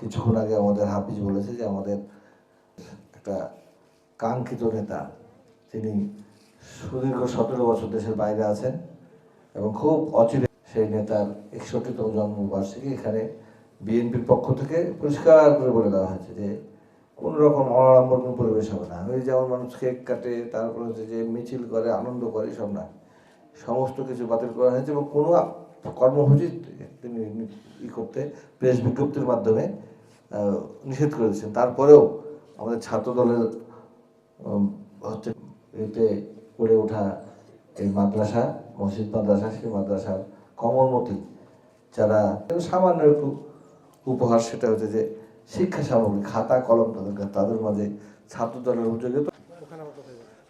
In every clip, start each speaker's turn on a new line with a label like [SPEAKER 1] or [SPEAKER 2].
[SPEAKER 1] কিছুক্ষণ আগে আমাদের হাফিজ বলেছে যে আমাদের একটা কাঙ্ক্ষিত নেতা তিনি সুদীর্ঘ সতেরো বছর দেশের বাইরে আছেন এবং খুব অচিরে সেই নেতার একষট্টিতম জন্মবার্ষিকী এখানে বিএনপির পক্ষ থেকে পরিষ্কার করে বলে দেওয়া হয়েছে যে কোন রকম অনাড়ম্বর কোনো পরিবেশ হবে না। ওই যেমন মানুষ কেক কাটে, তারপরে হচ্ছে যে মিছিল করে, আনন্দ করে, সব না। সমস্ত কিছু বাতিল করা হয়েছে এবং কোনো কর্মসূচি তিনি ই করতে প্রেস বিজ্ঞপ্তির মাধ্যমে নিষেধ করে দিয়েছেন। তারপরেও আমাদের ছাত্র দলের হচ্ছে এতে গড়ে ওঠা এই মাদ্রাসা, মসজিদ মাদ্রাসা, সেই মাদ্রাসার কমলমতি যারা, সামান্য একটু উপহার সেটা হচ্ছে যে শিক্ষা সামগ্রী, খাতা, কলম তাদের তাদের মাঝে ছাত্র দলের উদ্যোগে তো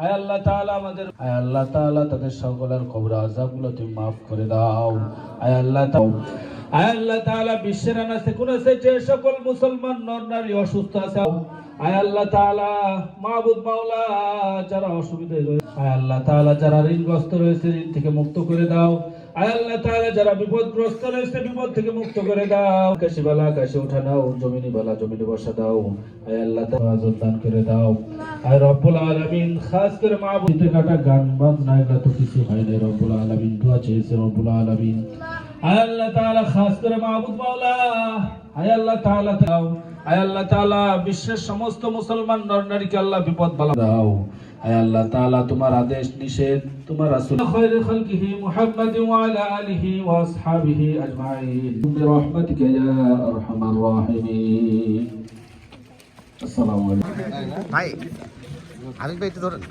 [SPEAKER 2] আল্লাহ তাআলা আমাদের। আল্লাহ তাআলা তাদের সকলের কবর আযাবগুলো তুমি maaf করে দাও। আল্লাহ আল্লাহ তাআলা বিশ্বের আনাসে কোনাসে যে সকল মুসলমান, নর, নারী অসুস্থ আছে। আয় আল্লাহ তাআলা মাহবুব মাওলা যারা অসুবিধায় রয়েছে আয় আল্লাহ তাআলা যারা ঋণগ্রস্ত রয়েছে, ঋণ থেকে মুক্ত করে দাও। আল্লাহ তাআলা যারা বিপদগ্রস্ত রয়েছে, বিপদ থেকে মুক্ত করে দাও। আকাশে বালা, আকাশে উঠা নাও, জমিনে বালা, জমিনে বসা দাও। আয় আল্লাহ তাআলা দান করে দাও। আয় রব্বুল আলামিন, খাস করে মাহবুব কাটা গান বাজনা এগুলো তো কিছু হয় না রব্বুল আলামিন, দোয়া চেয়েছে রব্বুল আলামিন। আল্লাহ তাআলা খাস করে মাহবুব মাওলা। আয় আল্লাহ তাআলা দাও। আয় আল্লাহ তাআলা বিশ্বের সমস্ত মুসলমান নর নারীকে আল্লাহ বিপদ বালা দাও। আয় আল্লাহ তাআলা তোমার আদেশ নিষেধ তোমার রাসূল খায়র খালকিহি মুহাম্মাদ ওয়া আলা আলিহি ওয়া আসহাবিহি আজমাইন। বিরহমাতিকা ইয়া আরহামার রাহিমিন। আসসালামু আলাইকুম।
[SPEAKER 3] ভাই আরিফ ভাই একটু ধরেন।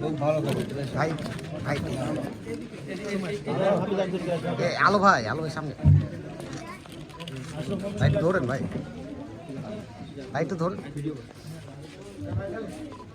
[SPEAKER 1] খুব ভালো খবর
[SPEAKER 3] ভাই ভাই। এ, আলো ভাই আলো ভাই সামনে। ভাই একটু ধরেন ভাই। ভাই একটু ধরেন।